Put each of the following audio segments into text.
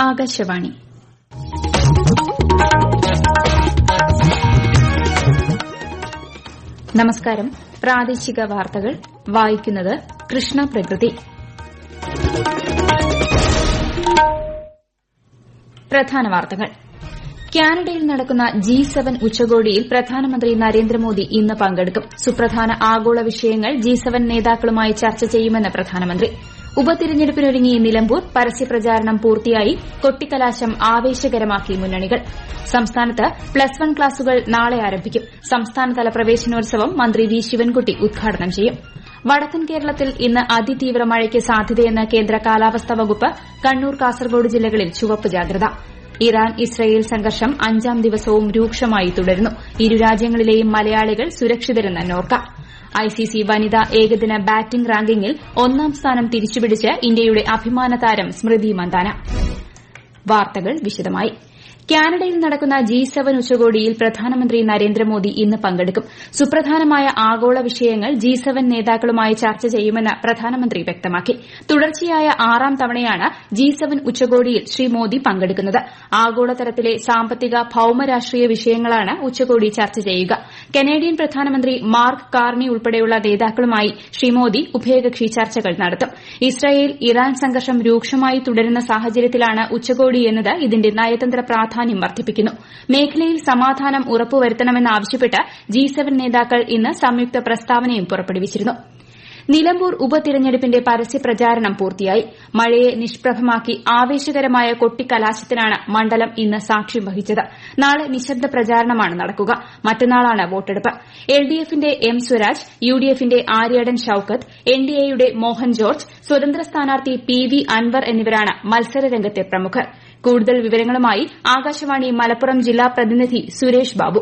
ആകാശവാണി. നമസ്കാരം. പ്രാദേശിക വാർത്തകൾ. വായിക്കുന്നത് കൃഷ്ണ പ്രകൃതി. പ്രധാന വാർത്തകൾ. കാനഡയിൽ നടക്കുന്ന ജി സെവൻ ഉച്ചകോടിയിൽ പ്രധാനമന്ത്രി നരേന്ദ്രമോദി ഇന്ന് പങ്കെടുക്കും. സുപ്രധാന ആഗോള വിഷയങ്ങൾ ജി സെവൻ നേതാക്കളുമായി ചർച്ച ചെയ്യുമെന്ന് പ്രധാനമന്ത്രി. ഉപതിരഞ്ഞെടുപ്പിനൊരുങ്ങി നിലമ്പൂർ പരസ്യപ്രചാരണം പൂർത്തിയായി കൊട്ടിക്കലാശം ആവേശകരമാക്കി മുന്നണികൾ. സംസ്ഥാനത്ത് പ്ലസ് വൺ ക്ലാസുകൾ നാളെ ആരംഭിക്കും. സംസ്ഥാനതല പ്രവേശനോത്സവം മന്ത്രി വി ശിവൻകുട്ടി ഉദ്ഘാടനം ചെയ്യും. വടക്കൻ കേരളത്തിൽ ഇന്ന് അതിതീവ്ര മഴയ്ക്ക് സാധ്യതയെന്ന് കേന്ദ്ര കാലാവസ്ഥാ വകുപ്പ് കണ്ണൂർ കാസർഗോഡ് ജില്ലകളിൽ ചുവപ്പ് ജാഗ്രത. ഇറാൻ ഇസ്രയേൽ സംഘർഷം അഞ്ചാം ദിവസവും രൂക്ഷമായി തുടരുന്നു. ഇരു രാജ്യങ്ങളിലെയും മലയാളികൾ സുരക്ഷിതരെന്ന് നോർക്ക. ഐസിസി വനിതാ ഏകദിന ബാറ്റിംഗ് റാങ്കിംഗിൽ ഒന്നാം സ്ഥാനം തിരിച്ചുപിടിച്ച് ഇന്ത്യയുടെ അഭിമാന താരം സ്മൃതി മന്ദാന. കാനഡയിൽ നടക്കുന്ന ജി സെവൻ ഉച്ചകോടിയിൽ പ്രധാനമന്ത്രി നരേന്ദ്രമോദി ഇന്ന് പങ്കെടുക്കും. സുപ്രധാനമായ ആഗോള വിഷയങ്ങൾ ജി സെവൻ നേതാക്കളുമായി ചർച്ച ചെയ്യുമെന്ന് പ്രധാനമന്ത്രി വ്യക്തമാക്കി. തുടർച്ചയായ ആറാം തവണയാണ് ജി സെവൻ ഉച്ചകോടിയിൽ ശ്രീ മോദി പങ്കെടുക്കുന്നത്. ആഗോളതലത്തിലെ സാമ്പത്തിക ഭൌമരാഷ്ട്രീയ വിഷയങ്ങളാണ് ഉച്ചകോടി ചർച്ച ചെയ്യുക. കനേഡിയൻ പ്രധാനമന്ത്രി മാർക്ക് കാർണി ഉൾപ്പെടെയുള്ള നേതാക്കളുമായി ശ്രീ മോദി ഉഭയകക്ഷി ചർച്ചകൾ നടത്തും. ഇസ്രായേൽ ഇറാൻ സംഘർഷം രൂക്ഷമായി തുടരുന്ന സാഹചര്യത്തിലാണ് ഉച്ചകോടി എന്നത് ഇതിന്റെ നയതന്ത്ര പ്രാധാന്യം വർദ്ധിപ്പിക്കുന്നു. മേഖലയിൽ സമാധാനം ഉറപ്പുവരുത്തണമെന്നാവശ്യപ്പെട്ട് ജി സെവൻ നേതാക്കൾ ഇന്ന് സംയുക്ത പ്രസ്താവനയും പുറപ്പെടുവിച്ചിരുന്നു. നിലമ്പൂർ ഉപതിരഞ്ഞെടുപ്പിന്റെ പരസ്യപ്രചാരണം പൂർത്തിയായി. മഴയെ നിഷ്പ്രഭമാക്കി ആവേശകരമായ കൊട്ടിക്കലാശത്തിനാണ് മണ്ഡലം ഇന്ന് സാക്ഷ്യം വഹിച്ചത്. നാളെ നിശബ്ദ പ്രചാരണമാണ് നടക്കുക. മറ്റന്നാളാണ് വോട്ടെടുപ്പ്. എൽഡിഎഫിന്റെ എം സ്വരാജ് യുഡിഎഫിന്റെ ആര്യാടൻ ഷൌക്കത്ത് എൻഡിഎയുടെ മോഹൻ ജോർജ് സ്വതന്ത്ര സ്ഥാനാർത്ഥി പി വി അൻവർ എന്നിവരാണ് മത്സരരംഗത്തെ പ്രമുഖർ. കൂടുതൽ വിവരങ്ങളുമായി ആകാശവാണി മലപ്പുറം ജില്ലാ പ്രതിനിധി സുരേഷ് ബാബു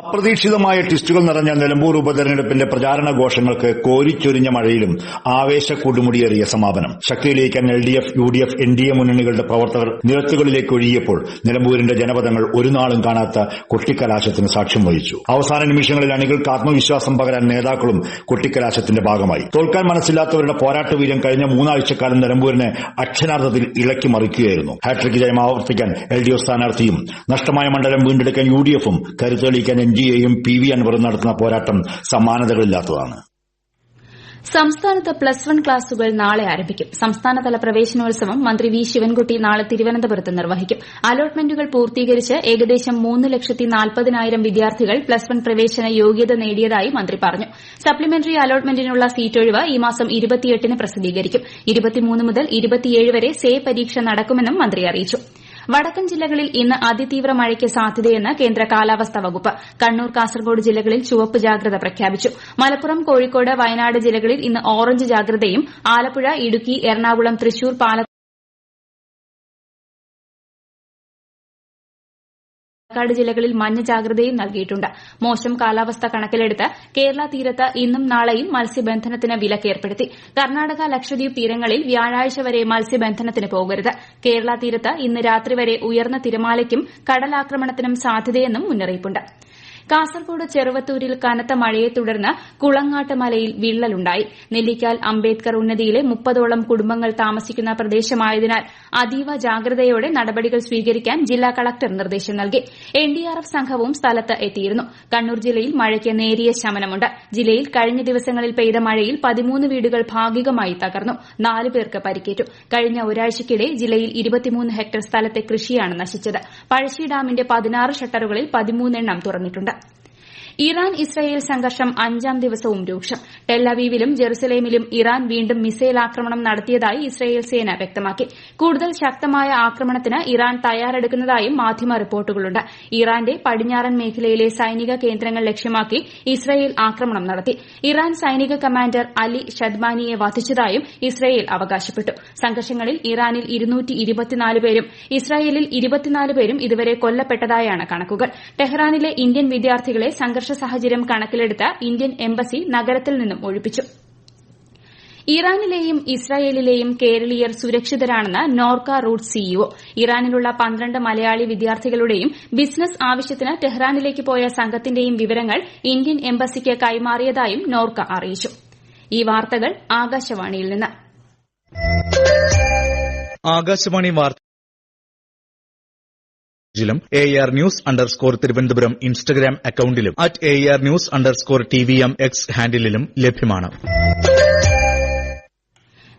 അപ്രതീക്ഷിതമായ ട്വിസ്റ്റുകൾ നിറഞ്ഞ നിലമ്പൂർ ഉപതെരഞ്ഞെടുപ്പിന്റെ പ്രചാരണ ഘോഷങ്ങൾക്ക് കോരിച്ചൊരിഞ്ഞ മഴയിലും ആവേശ കൊടുമുടിയേറിയ സമാപനം. ശക്തിയിലേക്കാൻ L D F U D F N D A മുന്നണികളുടെ പ്രവർത്തകർ നിരത്തുകളിലേക്ക് ഒഴുകിയപ്പോൾ നിലമ്പൂരിന്റെ ജനപദങ്ങൾ ഒരു നാളും കാണാത്ത കൊട്ടിക്കലാശത്തിന് സാക്ഷ്യം വഹിച്ചു. അവസാന നിമിഷങ്ങളിൽ അണികൾക്ക് ആത്മവിശ്വാസം പകരാൻ നേതാക്കളും കൊട്ടിക്കലാശത്തിന്റെ ഭാഗമായി. തോൽക്കാൻ മനസ്സില്ലാത്തവരുടെ പോരാട്ട വീര്യം കഴിഞ്ഞ മൂന്നാഴ്ചക്കാലം നിലമ്പൂരിനെ അക്ഷരാർത്ഥത്തിൽ ഇളക്കി മറിക്കുകയായിരുന്നു. ഹാട്രിക് ജയം ആവർത്തിക്കാൻ എൽ ഡി എഫ് സ്ഥാനാർത്ഥിയും നഷ്ടമായ മണ്ഡലം വീണ്ടെടുക്കാൻ യു ഡി എഫും കരുത്തെളിയിക്കാൻ എൻ ഡി എയും പി വി അൻവറും നടത്തുന്ന പോരാട്ടം സമാനതകളില്ലാത്തതാണ് സംസ്ഥാനത്ത് പ്ലസ് വൺ ക്ലാസുകൾ നാളെ ആരംഭിക്കും. സംസ്ഥാനതല പ്രവേശനോത്സവം മന്ത്രി വി ശിവൻകുട്ടി നാളെ തിരുവനന്തപുരത്ത് നിർവഹിക്കും. അലോട്ട്മെന്റുകൾ പൂർത്തീകരിച്ച് ഏകദേശം മൂന്ന് ലക്ഷത്തി നാൽപ്പതിനായിരം വിദ്യാർത്ഥികൾ പ്ലസ് വൺ പ്രവേശന യോഗ്യത നേടിയതായി മന്ത്രി പറഞ്ഞു. സപ്ലിമെന്ററി അലോട്ട്മെന്റിനുള്ള സീറ്റൊഴിവ് ഈ മാസം പ്രസിദ്ധീകരിക്കും. മുതൽ വരെ സേ പരീക്ഷ നടക്കുമെന്നും മന്ത്രി അറിയിച്ചു. വടക്കൻ ജില്ലകളിൽ ഇന്ന് അതിതീവ്ര മഴയ്ക്ക് സാധ്യതയെന്ന് കേന്ദ്ര കാലാവസ്ഥാ വകുപ്പ്. കണ്ണൂർ കാസർഗോഡ് ജില്ലകളിൽ ചുവപ്പ് ജാഗ്രത പ്രഖ്യാപിച്ചു. മലപ്പുറം കോഴിക്കോട് വയനാട് ജില്ലകളിൽ ഇന്ന് ഓറഞ്ച് ജാഗ്രതയും ആലപ്പുഴ ഇടുക്കി എറണാകുളം തൃശൂർ പാലക്കാട് പാലക്കാട് ജില്ലകളിൽ മഞ്ഞ ജാഗ്രതയും നൽകിയിട്ടുണ്ട്. മോശം കാലാവസ്ഥ കണക്കിലെടുത്ത് കേരള തീരത്ത് ഇന്നും നാളെയും മത്സ്യബന്ധനത്തിന് വിലക്കേർപ്പെടുത്തി കർണാടക ലക്ഷദ്വീപ് തീരങ്ങളിൽ വ്യാഴാഴ്ച വരെ മത്സ്യബന്ധനത്തിന് പോകരുത്. കേരള തീരത്ത് ഇന്ന് രാത്രി വരെ ഉയർന്ന തിരമാലയ്ക്കും കടലാക്രമണത്തിനും സാധ്യതയെന്നും മുന്നറിയിപ്പുണ്ട്. കാസർകോട് ചെറുവത്തൂരിൽ കനത്ത മഴയെ തുടർന്ന് കുളങ്ങാട്ട് മലയിൽ വിള്ളലുണ്ടായി. നെല്ലിക്കാൽ അംബേദ്കർ ഉന്നതിയിലെ മുപ്പതോളം കുടുംബങ്ങൾ താമസിക്കുന്ന പ്രദേശമായതിനാൽ അതീവ ജാഗ്രതയോടെ നടപടികൾ സ്വീകരിക്കാൻ ജില്ലാ കളക്ടർ നിർദ്ദേശം നൽകി. എൻഡിആർഎഫ് സംഘവും സ്ഥലത്ത് എത്തിയിരുന്നു. കണ്ണൂർ ജില്ലയിൽ മഴയ്ക്ക് നേരിയ ശമനമുണ്ട്. ജില്ലയിൽ കഴിഞ്ഞ ദിവസങ്ങളിൽ പെയ്ത മഴയിൽ പതിമൂന്ന് വീടുകൾ ഭാഗികമായി തകർന്നു. നാല് പേർക്ക് പരിക്കേറ്റു. കഴിഞ്ഞ ഒരാഴ്ചയ്ക്കിടെ ജില്ലയിൽ ഇരുപത്തിമൂന്ന് ഹെക്ടർ സ്ഥലത്തെ കൃഷിയാണ് നശിച്ചത്. പഴശ്ശി ഡാമിന്റെ പതിനാറ് ഷട്ടറുകളിൽ പതിമൂന്നെണ്ണം തുറന്നിട്ടുണ്ട്. ഇറാൻ ഇസ്രയേൽ സംഘർഷം അഞ്ചാം ദിവസവും രൂക്ഷം. ടെല്ലവീവിലും ജെറുസലേമിലും ഇറാൻ വീണ്ടും മിസൈൽ ആക്രമണം നടത്തിയതായി ഇസ്രയേൽ സേന വ്യക്തമാക്കി. കൂടുതൽ ശക്തമായ ആക്രമണത്തിന് ഇറാൻ തയ്യാറെടുക്കുന്നതായും മാധ്യമ റിപ്പോർട്ടുകളുണ്ട്. ഇറാന്റെ പടിഞ്ഞാറൻ മേഖലയിലെ സൈനിക കേന്ദ്രങ്ങൾ ലക്ഷ്യമാക്കി ഇസ്രയേൽ ആക്രമണം നടത്തി. ഇറാൻ സൈനിക കമാൻഡർ അലി ഷദ്മാനിയെ വധിച്ചതായും ഇസ്രയേൽ അവകാശപ്പെട്ടു. സംഘർഷങ്ങളിൽ ഇറാനിൽ പേരും ഇസ്രായേലിൽ പേരും ഇതുവരെ കൊല്ലപ്പെട്ടതായാണ് കണക്കുകൾ. ടെഹ്റാനിലെ ഇന്ത്യൻ വിദ്യാർത്ഥികളെ സംഘർഷ സാഹചര്യം കണക്കിലെടുത്ത് ഇന്ത്യൻ എംബസി നഗരത്തിൽ നിന്നും ഒഴിപ്പിച്ചു. ഇറാനിലെയും ഇസ്രായേലിലെയും കേരളീയർ സുരക്ഷിതരാണെന്ന് നോർക്ക റൂട്ട് സിഇഒ. ഇറാനിലുള്ള പന്ത്രണ്ട് മലയാളി വിദ്യാർത്ഥികളുടെയും ബിസിനസ് ആവശ്യത്തിന് ടെഹ്റാനിലേക്ക് പോയ സംഘത്തിന്റെയും വിവരങ്ങൾ ഇന്ത്യൻ എംബസിക്ക് കൈമാറിയതായും നോർക്ക അറിയിച്ചു. ഈ വാർത്തകൾ ആകാശവാണിയിൽ നിന്ന്. ആകാശവാണി വാർത്ത ിലും A R news underscore Thiruvananthapuram Instagram അക്കൌണ്ടിലും at A R news underscore T V M X ഹാൻഡിലും ലഭ്യമാണ്.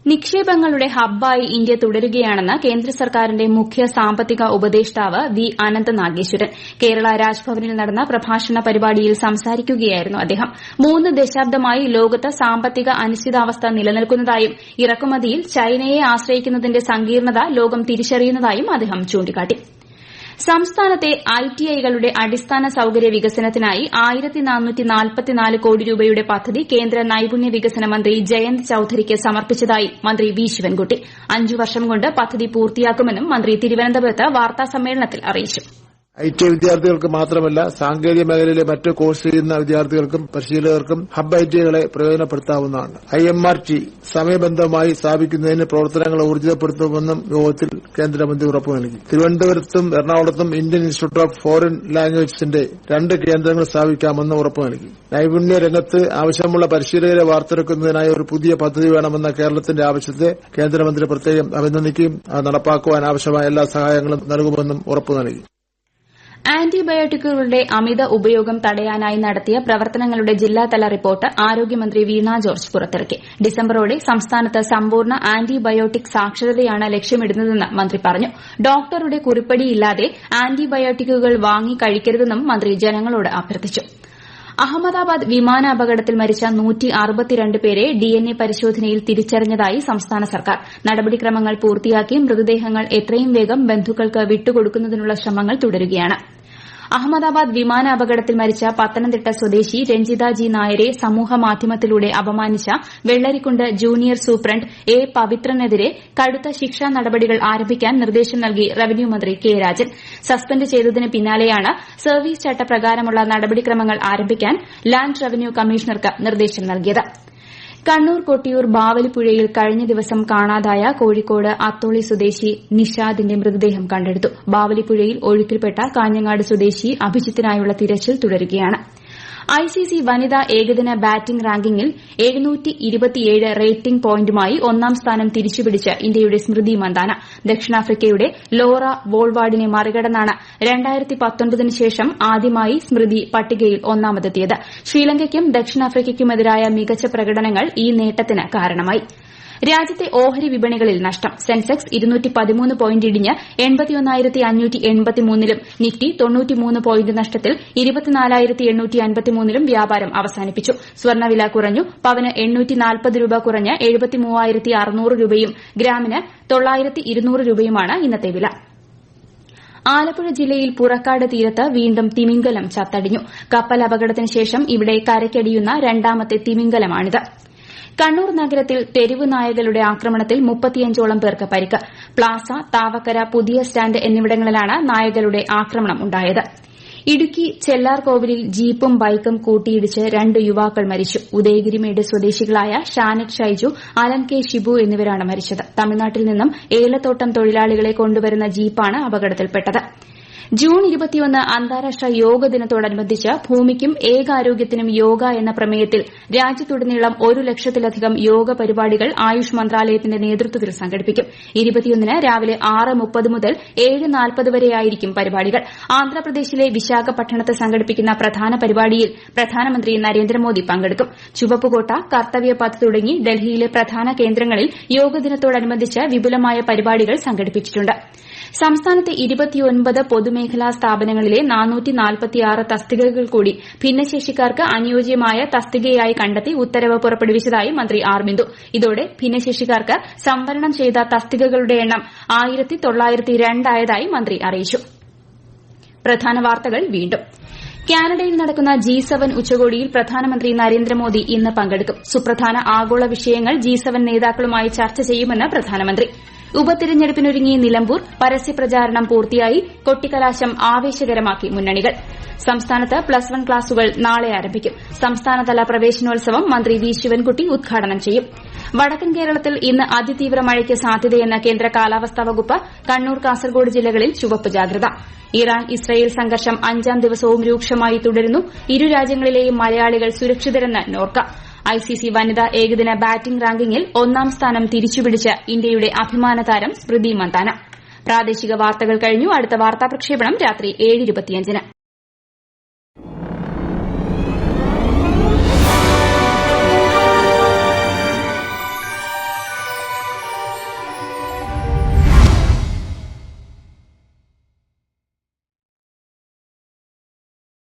നിക്ഷേപങ്ങളുടെ ഹബ്ബായി ഇന്ത്യ തുടരുകയാണെന്ന് കേന്ദ്ര സർക്കാരിന്റെ മുഖ്യ സാമ്പത്തിക ഉപദേഷ്ടാവ് വി അനന്ത് നാഗേശ്വരൻ. കേരള രാജ്ഭവനിൽ നടന്ന പ്രഭാഷണ പരിപാടിയിൽ സംസാരിക്കുകയായിരുന്നു അദ്ദേഹം. മൂന്ന് ദശാബ്ദമായി ലോകത്ത് സാമ്പത്തിക അനിശ്ചിതാവസ്ഥ നിലനിൽക്കുന്നതായും ഇറക്കുമതിയിൽ ചൈനയെ ആശ്രയിക്കുന്നതിന്റെ സങ്കീർണത ലോകം തിരിച്ചറിയുന്നതായും അദ്ദേഹം ചൂണ്ടിക്കാട്ടി. സംസ്ഥാനത്തെ ഐടിഐകളുടെ അടിസ്ഥാന സൌകര്യ വികസനത്തിനായി കോടി രൂപയുടെ പദ്ധതി കേന്ദ്ര നൈപുണ്യ വികസന മന്ത്രി ജയന്ത് ചൌധരിക്ക് സമർപ്പിച്ചതായി മന്ത്രി വി ശിവൻകുട്ടി. അഞ്ചു വർഷം കൊണ്ട് പദ്ധതി പൂർത്തിയാക്കുമെന്നും മന്ത്രി തിരുവനന്തപുരത്ത് വാർത്താസമ്മേളനത്തിൽ അറിയിച്ചു. ഐ ടി വിദ്യാർത്ഥികൾക്ക് മാത്രമല്ല സാങ്കേതിക മേഖലയിലെ മറ്റ് കോഴ്സ് ചെയ്യുന്ന വിദ്യാർത്ഥികൾക്കും പരിശീലകർക്കും ഹബ് ഐ ടികളെ പ്രയോജനപ്പെടുത്താവുന്നതാണ്. ഐ എം ആർ ടി സമയബന്ധമായി സ്ഥാപിക്കുന്നതിന് പ്രവർത്തനങ്ങൾ ഊർജിതപ്പെടുത്തുമെന്നും യോഗത്തിൽ കേന്ദ്രമന്ത്രി ഉറപ്പു നൽകി. തിരുവനന്തപുരത്തും എറണാകുളത്തും ഇന്ത്യൻ ഇൻസ്റ്റിറ്റ്യൂട്ട് ഓഫ് ഫോറിൻ ലാംഗ്വേജസിന്റെ രണ്ട് കേന്ദ്രങ്ങൾ സ്ഥാപിക്കാമെന്ന് ഉറപ്പു നൽകി. നൈപുണ്യ രംഗത്ത് ആവശ്യമുള്ള പരിശീലകരെ വാർത്തെടുക്കുന്നതിനായി ഒരു പുതിയ പദ്ധതി വേണമെന്ന കേരളത്തിന്റെ ആവശ്യത്തെ കേന്ദ്രമന്ത്രി പ്രത്യേകം അഭിനന്ദിക്കുകയും നടപ്പാക്കുവാൻ ആവശ്യമായ എല്ലാ സഹായങ്ങളും നൽകുമെന്നും ഉറപ്പു നൽകി. ആന്റിബയോട്ടിക്കുകളുടെ അമിത ഉപയോഗം തടയാനായി നടത്തിയ പ്രവർത്തനങ്ങളുടെ ജില്ലാതല റിപ്പോർട്ട് ആരോഗ്യമന്ത്രി വീണ ജോർജ് പുറത്തിറക്കി. ഡിസംബറോടെ സംസ്ഥാനത്ത് സമ്പൂർണ ആന്റിബയോട്ടിക് സാക്ഷരതയാണ് ലക്ഷ്യമിടുന്നതെന്ന് മന്ത്രി പറഞ്ഞു. ഡോക്ടറുടെ കുറിപ്പടിയില്ലാതെ ആന്റിബയോട്ടിക്കുകൾ വാങ്ങി കഴിക്കരുതെന്നും മന്ത്രി ജനങ്ങളോട് അഭ്യർത്ഥിച്ചു. അഹമ്മദാബാദ് വിമാന അപകടത്തിൽ മരിച്ച പേരെ ഡിഎൻഎ പരിശോധനയിൽ തിരിച്ചറിഞ്ഞതായി സംസ്ഥാന സർക്കാർ. നടപടിക്രമങ്ങൾ പൂർത്തിയാക്കി മൃതദേഹങ്ങൾ എത്രയും വേഗം ബന്ധുക്കൾക്ക് വിട്ടുകൊടുക്കുന്നതിനുള്ള ശ്രമങ്ങൾ തുടരുകയാണ്. അഹമ്മദാബാദ് വിമാനാപകടത്തിൽ മരിച്ച പത്തനംതിട്ട സ്വദേശി രഞ്ജിത ജി നായരെ സമൂഹമാധ്യമത്തിലൂടെ അപമാനിച്ച വെള്ളരിക്കുണ്ട് ജൂനിയർ സൂപ്രണ്ട് എ പവിത്രനെതിരെ കടുത്ത ശിക്ഷാ നടപടികൾ ആരംഭിക്കാൻ നിർദ്ദേശം നൽകി റവന്യൂ മന്ത്രി കെ രാജൻ. സസ്പെൻഡ് ചെയ്തതിന് പിന്നാലെയാണ് സർവീസ് ചട്ടപ്രകാരമുള്ള നടപടിക്രമങ്ങൾ ആരംഭിക്കാൻ ലാൻഡ് റവന്യൂ കമ്മീഷണർക്ക് നിർദ്ദേശം നൽകിയത്. കണ്ണൂർ കൊട്ടിയൂർ ബാവലിപ്പുഴയിൽ കഴിഞ്ഞ ദിവസം കാണാതായ കോഴിക്കോട് അത്തോളി സ്വദേശി നിഷാദിന്റെ മൃതദേഹം കണ്ടെടുത്തു. ബാവലിപ്പുഴയിൽ ഒഴുക്കിൽപ്പെട്ട കാഞ്ഞങ്ങാട് സ്വദേശി അഭിജിത്തിനായുള്ള തിരച്ചിൽ തുടരുകയാണ്. ഐസിസി വനിതാ ഏകദിന ബാറ്റിംഗ് റാങ്കിംഗിൽ റേറ്റിംഗ് പോയിന്റുമായി ഒന്നാം സ്ഥാനം തിരിച്ചുപിടിച്ച ഇന്ത്യയുടെ സ്മൃതി മന്ദാന. ദക്ഷിണാഫ്രിക്കയുടെ ലോറ വോൾവാർഡിനെ മറികടന്നാണ് ശേഷം ആദ്യമായി സ്മൃതി പട്ടികയിൽ ഒന്നാമതെത്തിയത്. ശ്രീലങ്കയ്ക്കും ദക്ഷിണാഫ്രിക്കയ്ക്കുമെതിരായ മികച്ച പ്രകടനങ്ങൾ ഈ നേട്ടത്തിന് കാരണമായി. രാജ്യത്തെ ഓഹരി വിപണികളിൽ നഷ്ടം. സെൻസെക്സ് പോയിന്റ് ഇടിഞ്ഞ് ലും നിഫ്റ്റി പോയിന്റ് നഷ്ടത്തിൽ ലും വ്യാപാരം അവസാനിപ്പിച്ചു. സ്വർണവില കുറഞ്ഞു. പവന് രൂപ കുറഞ്ഞ് രൂപയും ഗ്രാമിന് രൂപയുമാണ് ഇന്നത്തെ വില. ആലപ്പുഴ ജില്ലയിൽ പുറക്കാട് തീരത്ത് വീണ്ടും തിമിംഗലം ചത്തടിഞ്ഞു. കപ്പൽ അപകടത്തിന് ശേഷം ഇവിടെ കരയ്ക്കടിയുന്ന രണ്ടാമത്തെ തിമിംഗലമാണിത്. കണ്ണൂർ നഗരത്തിൽ തെരുവ് നായകളുടെ ആക്രമണത്തിൽ മുപ്പത്തിയഞ്ചോളം പേർക്ക് പരിക്ക്. പ്ലാസ താവക്കര പുതിയ സ്റ്റാൻഡ് എന്നിവിടങ്ങളിലാണ് നായകളുടെ ആക്രമണം ഉണ്ടായത്. ഇടുക്കി ചെല്ലാർകോവിലിൽ ജീപ്പും ബൈക്കും കൂട്ടിയിടിച്ച് രണ്ട് യുവാക്കൾ മരിച്ചു. ഉദയഗിരിമേട് സ്വദേശികളായ ഷാനക് ഷൈജു അലൻ കെ ഷിബു എന്നിവരാണ് മരിച്ചത്. തമിഴ്നാട്ടിൽ നിന്നും ഏലത്തോട്ടം തൊഴിലാളികളെ കൊണ്ടുവരുന്ന ജീപ്പാണ് അപകടത്തിൽപ്പെട്ടത്. ജൂൺ അന്താരാഷ്ട്ര യോഗ ദിനത്തോടനുബന്ധിച്ച് ഭൂമിക്കും ഏകാരോഗ്യത്തിനും യോഗ എന്ന പ്രമേയത്തിൽ രാജ്യത്തുടനീളം ഒരു ലക്ഷത്തിലധികം യോഗ പരിപാടികൾ ആയുഷ് മന്ത്രാലയത്തിന്റെ നേതൃത്വത്തിൽ സംഘടിപ്പിക്കും. രാവിലെ മുതൽ വരെയായിരിക്കും പരിപാടികൾ. ആന്ധ്രാപ്രദേശിലെ വിശാഖപട്ടണത്ത് സംഘടിപ്പിക്കുന്ന പ്രധാന പരിപാടിയിൽ പ്രധാനമന്ത്രി നരേന്ദ്രമോദി പങ്കെടുക്കും. ചുവപ്പുകോട്ട കർത്തവ്യപഥ് തുടങ്ങി ഡൽഹിയിലെ പ്രധാന കേന്ദ്രങ്ങളിൽ യോഗ ദിനത്തോടനുബന്ധിച്ച് വിപുലമായ പരിപാടികൾ സംഘടിപ്പിച്ചിട്ടുണ്ട്. സംസ്ഥാനത്തെ ഇരുപത്തിയൊൻപത് പൊതുമേഖലാ സ്ഥാപനങ്ങളിലെ തസ്തികകൾ കൂടി ഭിന്നശേഷിക്കാർക്ക് അനുയോജ്യമായ തസ്തികയായി കണ്ടെത്തി ഉത്തരവ് പുറപ്പെടുവിച്ചതായി മന്ത്രി ആർ ബിന്ദു. ഇതോടെ ഭിന്നശേഷിക്കാർക്ക് സംവരണം ചെയ്ത തസ്തികകളുടെ എണ്ണം ആയിരത്തി തൊള്ളായിരത്തി രണ്ടായതായി മന്ത്രി അറിയിച്ചു. കാനഡയിൽ നടക്കുന്ന ജി സെവൻ ഉച്ചകോടിയിൽ പ്രധാനമന്ത്രി നരേന്ദ്രമോദി ഇന്ന് പങ്കെടുക്കും. സുപ്രധാന ആഗോള വിഷയങ്ങൾ ജി സെവൻ നേതാക്കളുമായി ചർച്ച ചെയ്യുമെന്ന് പ്രധാനമന്ത്രി. ഉപതിരഞ്ഞെടുപ്പിനൊരുങ്ങി നിലമ്പൂർ പരസ്യപ്രചാരണം പൂർത്തിയായി കൊട്ടിക്കലാശം ആവേശകരമാക്കി മുന്നണികൾ. സംസ്ഥാനത്ത് പ്ലസ് വൺ ക്ലാസുകൾ നാളെ ആരംഭിക്കും. സംസ്ഥാനതല പ്രവേശനോത്സവം മന്ത്രി വി ശിവൻകുട്ടി ഉദ്ഘാടനം ചെയ്യും. വടക്കൻ കേരളത്തിൽ ഇന്ന് അതിതീവ്ര മഴയ്ക്ക് സാധ്യതയെന്ന് കേന്ദ്ര കാലാവസ്ഥാ വകുപ്പ് കണ്ണൂർ കാസർഗോഡ് ജില്ലകളിൽ ചുവപ്പ് ജാഗ്രത. ഇറാൻ ഇസ്രയേൽ സംഘർഷം അഞ്ചാം ദിവസവും രൂക്ഷമായി തുടരുന്നു. ഇരു രാജ്യങ്ങളിലെയും മലയാളികൾ സുരക്ഷിതരെന്ന് നോർക്ക. ഐസിസി വനിതാ ഏകദിന ബാറ്റിംഗ് റാങ്കിംഗിൽ ഒന്നാം സ്ഥാനം തിരിച്ചുപിടിച്ച ഇന്ത്യയുടെ അഭിമാന താരം സ്മൃതി മന്ദാന.